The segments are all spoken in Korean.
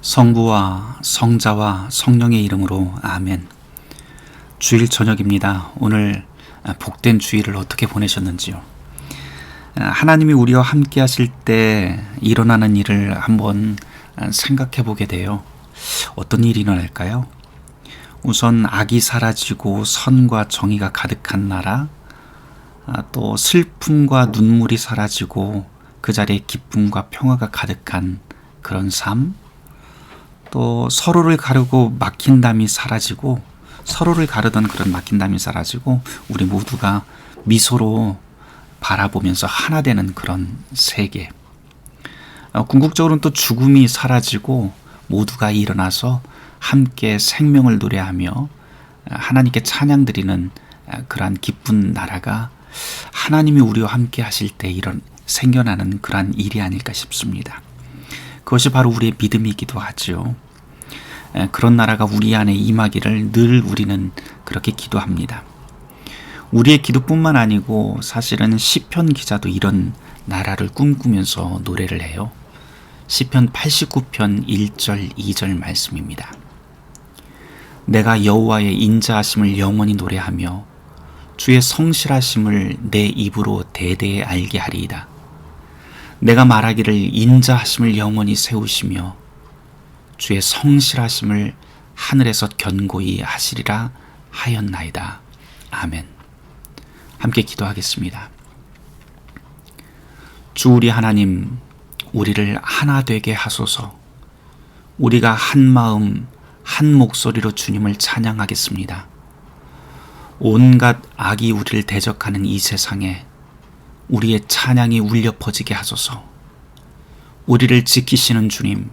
성부와 성자와 성령의 이름으로 아멘. 주일 저녁입니다. 오늘 복된 주일을 어떻게 보내셨는지요? 하나님이 우리와 함께 하실 때 일어나는 일을 한번 생각해 보게 돼요. 어떤 일이 일어날까요? 우선 악이 사라지고 선과 정의가 가득한 나라, 아, 또 슬픔과 눈물이 사라지고 그 자리에 기쁨과 평화가 가득한 그런 삶, 또 서로를 가르고 막힌 담이 사라지고 서로를 가르던 그런 막힌 담이 사라지고 우리 모두가 미소로 바라보면서 하나 되는 그런 세계. 어, 궁극적으로는 또 죽음이 사라지고 모두가 일어나서 함께 생명을 노래하며 하나님께 찬양 드리는 그러한 기쁜 나라가 하나님이 우리와 함께 하실 때 이런 생겨나는 그러한 일이 아닐까 싶습니다. 그것이 바로 우리의 믿음이기도 하지요. 그런 나라가 우리 안에 임하기를 늘 우리는 그렇게 기도합니다. 우리의 기도뿐만 아니고 사실은 시편 기자도 이런 나라를 꿈꾸면서 노래를 해요. 시편 89편 1절 2절 말씀입니다. 내가 여호와의 인자하심을 영원히 노래하며 주의 성실하심을 내 입으로 대대에 알게 하리이다. 내가 말하기를 인자하심을 영원히 세우시며 주의 성실하심을 하늘에서 견고히 하시리라 하였나이다. 아멘. 함께 기도하겠습니다. 주 우리 하나님, 우리를 하나 되게 하소서. 우리가 한 마음, 한 목소리로 주님을 찬양하겠습니다. 온갖 악이 우리를 대적하는 이 세상에 우리의 찬양이 울려 퍼지게 하소서. 우리를 지키시는 주님,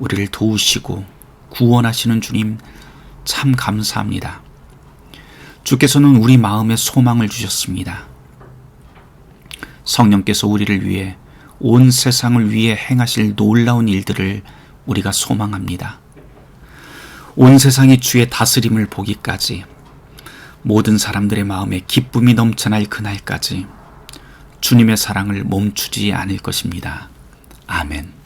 우리를 도우시고 구원하시는 주님 참 감사합니다. 주께서는 우리 마음에 소망을 주셨습니다. 성령께서 우리를 위해 온 세상을 위해 행하실 놀라운 일들을 우리가 소망합니다. 온 세상이 주의 다스림을 보기까지 모든 사람들의 마음에 기쁨이 넘쳐날 그날까지 주님의 사랑을 멈추지 않을 것입니다. 아멘.